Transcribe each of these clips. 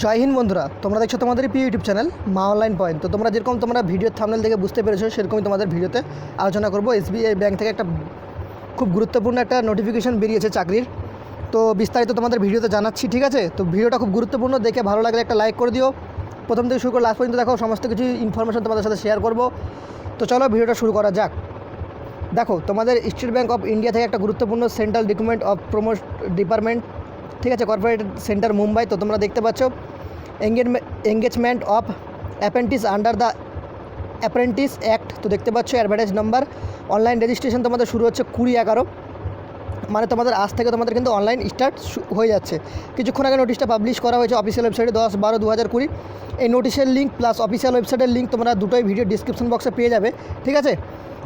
জয় হিন্দ বন্ধুরা, তোমরা দেখছ তোমাদের প্রিয় YouTube channel Maa online point. তো তোমরা যেরকম তোমরা ভিডিওর থামনেল দেখে বুঝতে পেরেছ, সেরকমই তোমাদের ভিডিওতে আলোচনা করব। এসবিআই ব্যাংক থেকে একটা খুব গুরুত্বপূর্ণ একটা নোটিফিকেশন বেরিয়েছে চাকরির। তো বিস্তারিত তোমাদের ভিডিওতে জানাচ্ছি, ঠিক আছে? তো ভিডিওটা খুব গুরুত্বপূর্ণ, দেখে ভালো লাগলে একটা লাইক করে দিও। প্রথম থেকে শুরু করে লাস্ট পর্যন্ত দেখো, সমস্ত কিছু ইনফরমেশন তোমাদের সাথে শেয়ার করব। তো চলো ভিডিওটা শুরু করা যাক। দেখো, তোমাদের স্টেট ব্যাঙ্ক অফ ইন্ডিয়া থেকে একটা গুরুত্বপূর্ণ central recruitment of promote department ঠিক আছে কর্পোরেট সেন্টার মুম্বাই। তো তোমরা দেখতে পাচ্ছ engagement of apprentices under the apprentice act তো দেখতে পাচ্ছ অ্যাডভার্টাইজ নাম্বার অনলাইন রেজিস্ট্রেশন তোমাদের শুরু হচ্ছে কুড়ি এগারো। মানে তোমাদের আজ থেকে তোমাদের কিন্তু অনলাইন স্টার্ট হয়ে যাচ্ছে। কিছুক্ষণ আগে নোটিশটা পাবলিশ করা হয়েছে অফিসিয়াল ওয়েবসাইটে দশ বারো দু হাজার কুড়ি। এই নোটিশের লিঙ্ক প্লাস অফিসিয়াল ওয়েবসাইটের লিঙ্ক তোমরা দুটোই ভিডিও ডিসক্রিপশন বক্সে পেয়ে যাবে, ঠিক আছে?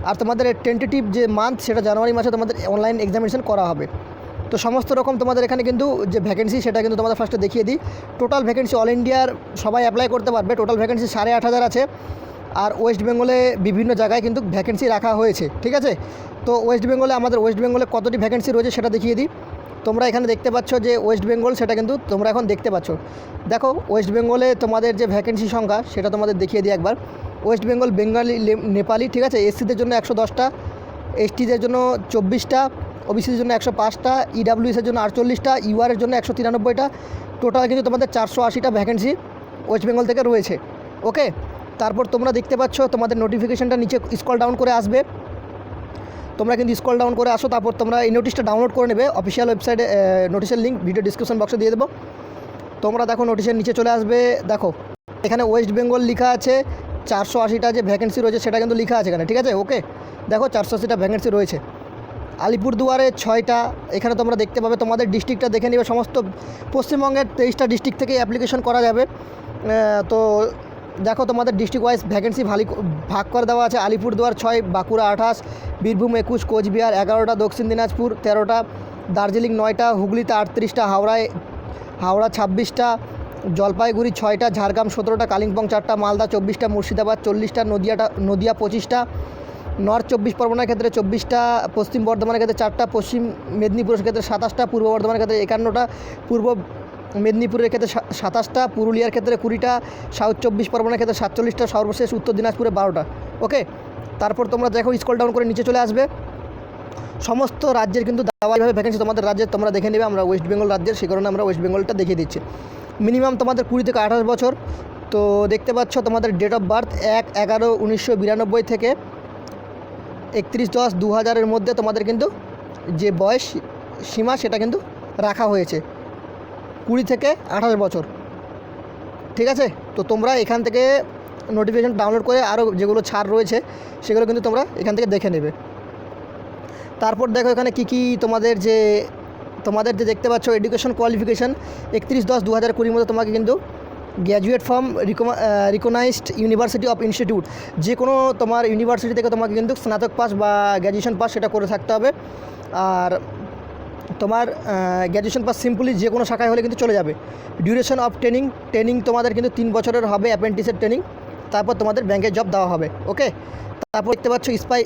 আর তোমাদের টেন্টেটিভ যে মান্থ সেটা জানুয়ারি মাসে তোমাদের অনলাইন এক্সামিনেশন করা হবে। তো সমস্ত রকম তোমাদের এখানে কিন্তু যে ভ্যাকেন্সি সেটা কিন্তু তোমাদের ফার্স্টে দেখিয়ে দিই। টোটাল ভ্যাকেন্সি অল ইন্ডিয়ার সবাই অ্যাপ্লাই করতে পারবে। টোটাল ভ্যাকেন্সি সাড়ে আট হাজার আছে। আর ওয়েস্ট বেঙ্গলে বিভিন্ন জায়গায় কিন্তু ভ্যাকেন্সি রাখা হয়েছে, ঠিক আছে? তো ওয়েস্ট বেঙ্গলে আমাদের ওয়েস্ট বেঙ্গলে কতটি ভ্যাকেন্সি রয়েছে সেটা দেখিয়ে দিই। তোমরা এখানে দেখতে পাচ্ছ যে ওয়েস্ট বেঙ্গল সেটা কিন্তু তোমরা এখন দেখতে পাচ্ছ। দেখো ওয়েস্ট বেঙ্গলে তোমাদের যে ভ্যাকেন্সি সংখ্যা, সেটা তোমাদের দেখিয়ে দিই একবার। ওয়েস্ট বেঙ্গল বেঙ্গালি নেপালি ঠিক আছে? এসসিদের জন্য একশো দশটা এসটিদের জন্য চব্বিশটা ওবিসিদের জন্য একশো পাঁচটা ইডাব্লিউএসের জন্য আটচল্লিশটা ইউআরের জন্য একশো তিরানব্বইটা। টোটাল কিন্তু তোমাদের চারশো আশিটা ভ্যাকেন্সি ওয়েস্ট বেঙ্গল থেকে রয়েছে। ওকে তারপর তোমরা দেখতে পাচ্ছ, তোমাদের নোটিফিকেশানটা নিচে স্কল ডাউন করে আসবে। তোমরা কিন্তু স্কল ডাউন করে আসো, তারপর তোমরা এই নোটিশটা ডাউনলোড করে নেবে। অফিসিয়াল ওয়েবসাইটে নোটিশের লিঙ্ক ভিডিও ডিসক্রিপশন বক্সে দিয়ে দেবো। তোমরা দেখো নোটিশের নিচে চলে আসবে। দেখো, এখানে ওয়েস্ট বেঙ্গল লেখা আছে, চারশো আশিটা যে ভ্যাকেন্সি রয়েছে সেটা কিন্তু লেখা আছে এখানে, ঠিক আছে? ওকে দেখো, চারশো আশিটা ভ্যাকেন্সি রয়েছে। আলিপুরদুয়ারে ছয়টা, এখানে তোমরা দেখতে পাবে, তোমাদের ডিস্ট্রিক্টটা দেখে নেবে, সমস্ত পশ্চিমবঙ্গের তেইশটা ডিস্ট্রিক্ট থেকে অ্যাপ্লিকেশন করা যাবে। তো দেখো তোমাদের ডিস্ট্রিক্ট ওয়াইজ ভ্যাকেন্সি ভালি ভাগ করে দেওয়া আছে, আলিপুরদুয়ার ছয়, বাঁকুড়া আঠাশ, বীরভূম একুশ, কোচবিহার এগারোটা, দক্ষিণ দিনাজপুর তেরোটা, দার্জিলিং নয়টা, হুগলিতে আটত্রিশটা, হাওড়ায়, হাওড়া ছাব্বিশটা, জলপাইগুড়ি ছয়টা, ঝাড়গ্রাম সতেরোটা, কালিম্পং চারটা, মালদা চব্বিশটা, মুর্শিদাবাদ চল্লিশটা, নদিয়াটা, নদিয়া পঁচিশটা নর্থ চব্বিশ পরগনার ক্ষেত্রে চব্বিশটা, পশ্চিম বর্ধমানের ক্ষেত্রে চারটা, পশ্চিম মেদিনীপুরের ক্ষেত্রে সাতাশটা, পূর্ব বর্ধমানের ক্ষেত্রে একান্নটা, পূর্ব মেদিনীপুরের ক্ষেত্রে সাতাশটা, পুরুলিয়ার ক্ষেত্রে কুড়িটা, সাউথ চব্বিশ পরগনার ক্ষেত্রে সাতচল্লিশটা, সর্বশেষ উত্তর দিনাজপুরে বারোটা। ওকে? তারপর তোমরা দেখো স্কল ডাউন করে নিচে চলে আসবে। সমস্ত রাজ্যের কিন্তু দাওয়াইভাবে ভ্যাকেন্সি তোমাদের রাজ্যের তোমরা দেখে নেবে, আমরা ওয়েস্ট বেঙ্গল রাজ্যের সেই কারণে আমরা ওয়েস্ট বেঙ্গলটা দেখিয়ে দিচ্ছি। মিনিমাম তোমাদের কুড়ি থেকে আঠাশ বছর। তো দেখতে পাচ্ছ তোমাদের ডেট অফ বার্থ এক এগারো উনিশশো বিরানব্বই থেকে একত্রিশ দশ দু হাজারের মধ্যে তোমাদের কিন্তু যে বয়স সীমা সেটা কিন্তু রাখা হয়েছে কুড়ি থেকে আঠাশ বছর। ঠিক আছে? তো তোমরা এখান থেকে নোটিফিকেশন ডাউনলোড করে আরও যেগুলো ছাড় রয়েছে সেগুলো কিন্তু তোমরা এখান থেকে দেখে নেবে। তারপর দেখো এখানে কী কী তোমাদের যে তোমাদের যে দেখতে পাচ্ছ এডুকেশন কোয়ালিফিকেশান একত্রিশ দশ দু হাজার কুড়ির মধ্যে তোমাকে কিন্তু graduate from recognised university of institute যে কোনো তোমার ইউনিভার্সিটি থেকে তোমাকে কিন্তু স্নাতক পাস বা গ্র্যাজুয়েশন পাস সেটা করে থাকতে হবে। আর তোমার গ্র্যাজুয়েশন পাস সিম্পলি যে কোনো শাখায় হলে কিন্তু চলে যাবে। ডিউরেশন অফ ট্রেনিং ট্রেনিং তোমাদের কিন্তু তিন বছরের হবে অ্যাপেন্টিসের ট্রেনিং তারপর তোমাদের ব্যাংকে জব দেওয়া হবে ওকে তারপর দেখতে পাচ্ছ স্পাই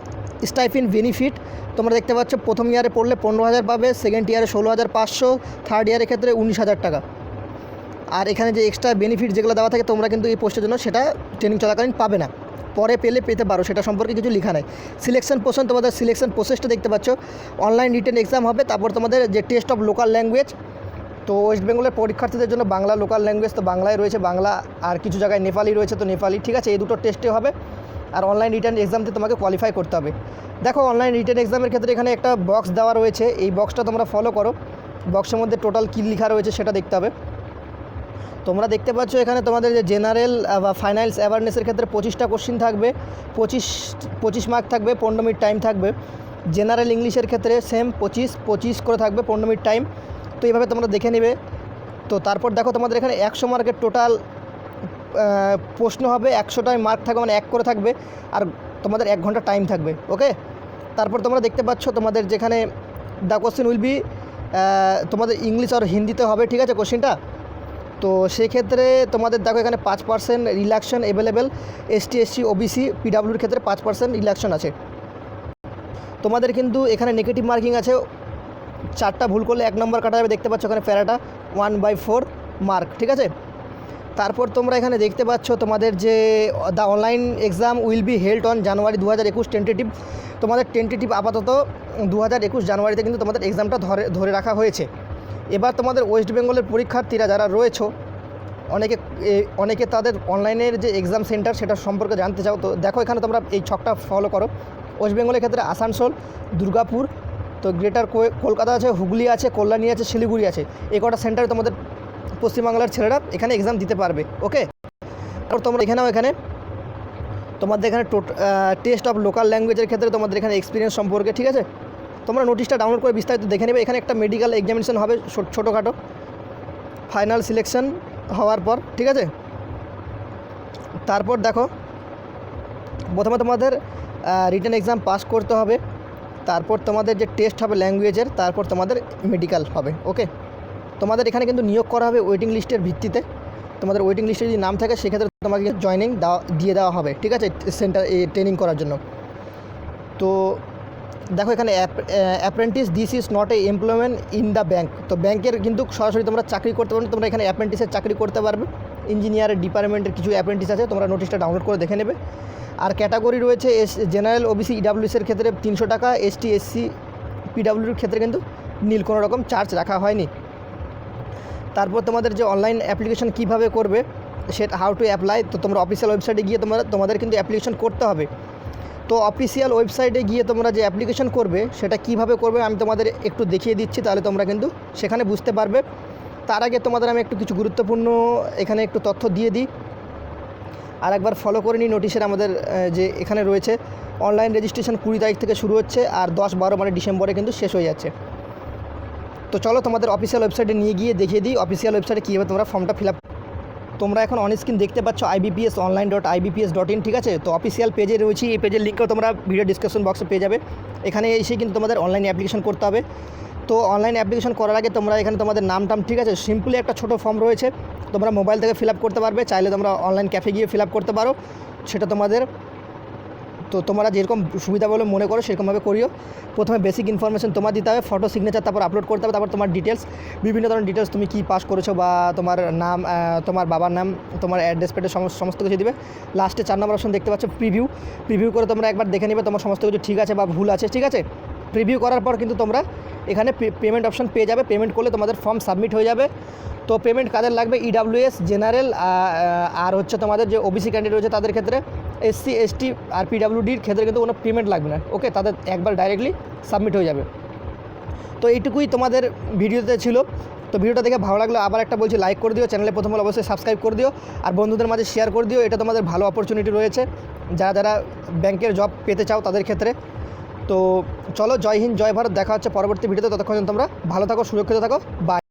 স্টাইফিন বেনিফিট তোমরা দেখতে পাচ্ছ প্রথম ইয়ারে পড়লে পনেরো হাজার পাবে সেকেন্ড ইয়ারে ষোলো হাজার পাঁচশো থার্ড ইয়ারের ক্ষেত্রে উনিশ হাজার টাকা। আর এখানে যে এক্সট্রা বেনিফিট যেগুলো দেওয়া থাকে তোমরা কিন্তু এই পোস্টের জন্য সেটা ট্রেনিং চলাকালীন পাবে না। পরে পেলে পেতে পারো, সেটা সম্পর্কে কিছু লেখা নেই। সিলেকশন পোর্শন তোমাদের সিলেকশন প্রসেসটা দেখতে পাচ্ছ। অনলাইন রিটেন এক্সাম হবে, তারপর তোমাদের যে টেস্ট অফ লোকাল ল্যাঙ্গুয়েজ তো ওয়েস্ট বেঙ্গলের পরীক্ষার্থীদের জন্য বাংলা লোকাল ল্যাঙ্গুয়েজ তো বাংলায় রয়েছে, বাংলা আর কিছু জায়গায় নেপালি রয়েছে তো নেপালি, ঠিক আছে, এই দুটো টেস্টে হবে। আর অনলাইন রিটার্ন এক্সামতে তোমাকে কোয়ালিফাই করতে হবে। দেখো অনলাইন রিটার্ন এক্সামের ক্ষেত্রে এখানে একটা বক্স দেওয়া রয়েছে, এই বক্সটা তোমরা ফলো করো। বক্সের মধ্যে টোটাল কী লেখা রয়েছে সেটা দেখতে হবে। তোমরা দেখতে পাচ্ছ এখানে তোমাদের যে জেনারেল বা ফাইন্যান্স অ্যাওয়ারনেসের ক্ষেত্রে পঁচিশটা কোশ্চিন থাকবে। পঁচিশ পঁচিশ মার্ক থাকবে, পনেরো মিনিট টাইম থাকবে। জেনারেল ইংলিশের ক্ষেত্রে সেম পঁচিশ পঁচিশ করে থাকবে, পনেরো মিনিট টাইম তো এইভাবে তোমরা দেখে নেবে। তো তারপর দেখো তোমাদের এখানে একশো মার্কের টোটাল প্রশ্ন হবে। একশোটায় মার্ক থাকবে মানে এক করে থাকবে। আর তোমাদের এক ঘণ্টা টাইম থাকবে ওকে তারপর তোমরা দেখতে পাচ্ছ তোমাদের যেখানে দ্য কোশ্চেন উইল বি তোমাদের ইংলিশ আর হিন্দিতে হবে, ঠিক আছে কোশ্চেনটা তো সেক্ষেত্রে তোমাদের দেখো এখানে পাঁচ percent relaxation available ST SC OBC পিডাব্লিউর ক্ষেত্রে পাঁচ পার্সেন্ট রিল্যাকশন আছে। তোমাদের কিন্তু এখানে নেগেটিভ মার্কিং আছে। চারটা ভুল করলে এক নম্বর কাটা যাবে, দেখতে পাচ্ছ ওখানে প্যারাটা ওয়ান বাই ফোর মার্ক ঠিক আছে? তারপর তোমরা এখানে দেখতে পাচ্ছ তোমাদের যে the online exam will be held on January দু হাজার একুশ টেন্টেটিভ তোমাদের টেন্টেটিভ আপাতত দু হাজার একুশ জানুয়ারিতে কিন্তু তোমাদের এক্সামটা ধরে ধরে রাখা হয়েছে। এবার তোমাদের ওয়েস্ট বেঙ্গলের পরীক্ষার্থীরা যারা রয়েছে, অনেকে অনেকে তাদের অনলাইনের যে এক্সাম সেন্টার সেটা সম্পর্কে জানতে চাও, তো দেখো এখানে তোমরা এই ছকটা ফলো করো। ওয়েস্ট বেঙ্গলের ক্ষেত্রে আসানসোল, দুর্গাপুর, তো গ্রেটার কলকাতা আছে, হুগলি আছে, কল্যাণী আছে, শিলিগুড়ি আছে। এই কটা সেন্টারে তোমাদের পশ্চিমবাংলার ছেলেরা এখানে এক্সাম দিতে পারবে ওকে তারপর তোমরা এখানেও এখানে, তোমাদের এখানে টেস্ট অফ লোকাল ল্যাঙ্গুয়েজের ক্ষেত্রে তোমাদের এখানে এক্সপিরিয়েন্স সম্পর্কে, ঠিক আছে? তোমরা নোটিশটা ডাউনলোড করে বিস্তারিত দেখে নেবে। এখানে একটা মেডিকেল এক্সামিনেশন হবে ছোটোখাটো। ফাইনাল সিলেকশন হওয়ার পর, ঠিক আছে? তারপর দেখো, প্রথমে তোমাদের রিটার্ন এক্সাম পাস করতে হবে। তারপর তোমাদের যে টেস্ট হবে ল্যাঙ্গুয়েজের তারপর তোমাদের মেডিকেল হবে ওকে তোমাদের এখানে কিন্তু নিয়োগ করা হবে ওয়েটিং লিস্টের ভিত্তিতে। তোমাদের ওয়েটিং লিস্টে যদি নাম থাকে, সেক্ষেত্রে তোমাকে জয়নিং দেওয়া দিয়ে দেওয়া হবে, ঠিক আছে? সেন্টার ট্রেনিং করার জন্য। তো দেখো, এখানে apprentice this is not a employment in the bank তো ব্যাংকের কিন্তু সরাসরি তোমরা চাকরি করতে পারবে তোমরা এখানে অ্যাপ্রেন্টিসের চাকরি করতে পারবে। ইঞ্জিনিয়ারের ডিপার্টমেন্টের কিছু অ্যাপ্রেন্টিস আছে, তোমরা নোটিশটা ডাউনলোড করে দেখে নেবে। আর ক্যাটাগরি রয়েছে এস জেনারেল ওবিসি ইডাব্লিউসের ক্ষেত্রে তিনশো টাকা এসটি এসসি পিডাব্লিউর ক্ষেত্রে কিন্তু নীল কোনো রকম চার্জ রাখা হয়নি। তারপর তোমাদের যে অনলাইন অ্যাপ্লিকেশন কীভাবে করবে সেটা হাউ টু অ্যাপ্লাই তো তোমরা অফিসিয়াল ওয়েবসাইটে গিয়ে তোমরা, তোমাদের কিন্তু অ্যাপ্লিকেশন করতে হবে। তো অফিসিয়াল ওয়েবসাইটে গিয়ে তোমরা যে অ্যাপ্লিকেশন করবে, সেটা কীভাবে করবে আমি তোমাদের একটু দেখিয়ে দিচ্ছি, তাহলে তোমরা কিন্তু সেখানে বুঝতে পারবে। তার আগে তোমাদের আমি একটু কিছু গুরুত্বপূর্ণ এখানে একটু তথ্য দিয়ে দিই। আর একবার ফলো করে নিই নোটিশের আমাদের যে এখানে রয়েছে। অনলাইন রেজিস্ট্রেশন কুড়ি তারিখ থেকে শুরু হচ্ছে আর দশ বারো মানে ডিসেম্বরে কিন্তু শেষ হয়ে যাচ্ছে। তো চলো তোমাদের অফিসিয়াল ওয়েবসাইটে নিয়ে গিয়ে দেখিয়ে দিই। অফিসিয়াল ওয়েবসাইটে কীভাবে তোমরা ফর্মটা ফিল আপ তোমরা এখন অন স্ক্রিন দেখতে পাচ্ছ IBPS online dot IBPS dot in ঠিক আছে? তো অফিসিয়াল পেজে রয়েছে, এই পেজের লিঙ্কও তোমরা ভিডিও ডিসক্রিপশন বক্সে পেয়ে যাবে। এখানে এসে কিন্তু তোমাদের অনলাইন অ্যাপ্লিকেশন করতে হবে। তো অনলাইন অ্যাপ্লিকেশন করার আগে তোমরা এখানে তোমাদের নাম টাম, ঠিক আছে? সিম্পলি একটা ছোটো ফর্ম রয়েছে। তোমরা মোবাইল থেকে ফিল আপ করতে পারবে, চাইলে তোমরা অনলাইন ক্যাফে গিয়ে ফিল আপ করতে পারো। সেটা তোমাদের তো তোমরা যেরকম সুবিধা বলে মনে করো, সেরকমভাবে করিও। প্রথমে বেসিক ইনফরমেশন তোমার দিতে হবে ফটো সিগনেচার তারপর আপলোড করতে হবে, তারপর তোমার ডিটেলস বিভিন্ন ধরনের ডিটেলস তুমি কী পাস করেছ বা তোমার নাম তোমার বাবার নাম, তোমার অ্যাড্রেস পেটে সমস্ত কিছু দিবে। লাস্টে চার নম্বর অপশন দেখতে পাচ্ছ প্রিভিউ প্রিভিউ করে তোমরা একবার দেখে নেবে তোমার সমস্ত কিছু ঠিক আছে বা ভুল আছে, ঠিক আছে? প্রিভিউ করার পর কিন্তু তোমরা এখানে পেমেন্ট অপশন পেয়ে যাবে। পেমেন্ট করলে তোমাদের ফর্ম সাবমিট হয়ে যাবে। তো পেমেন্ট কাদের লাগবে? ইডাব্লিউএস জেনারেল আর হচ্ছে তোমাদের যে ওবিসি ক্যান্ডিডেট রয়েছে তাদের ক্ষেত্রে। এসসি, এসটি আর পিডাব্লিউডির ক্ষেত্রে কিন্তু কোনো পেমেন্ট লাগবে না। ওকে তাদের একবার ডাইরেক্টলি সাবমিট হয়ে যাবে। তো এইটুকুই তোমাদের ভিডিওতে ছিল। তো ভিডিওটা দেখে ভালো লাগলে আবার একটা বলছি লাইক করে দিও চ্যানেলে প্রথম অবশ্যই সাবস্ক্রাইব করে দিও, আর বন্ধুদের মাঝে শেয়ার করে দিও, এটা তোমাদের ভালো অপরচুনিটি রয়েছে। যারা যারা ব্যাংকের জব পেতে চাও তাদের ক্ষেত্রে। তো চলো, জয় হিন্দ, জয় ভারত, দেখা হচ্ছে পরবর্তী ভিডিওতে, ততক্ষণ তোমরা ভালো থাকো, সুরক্ষিত থাকো বাই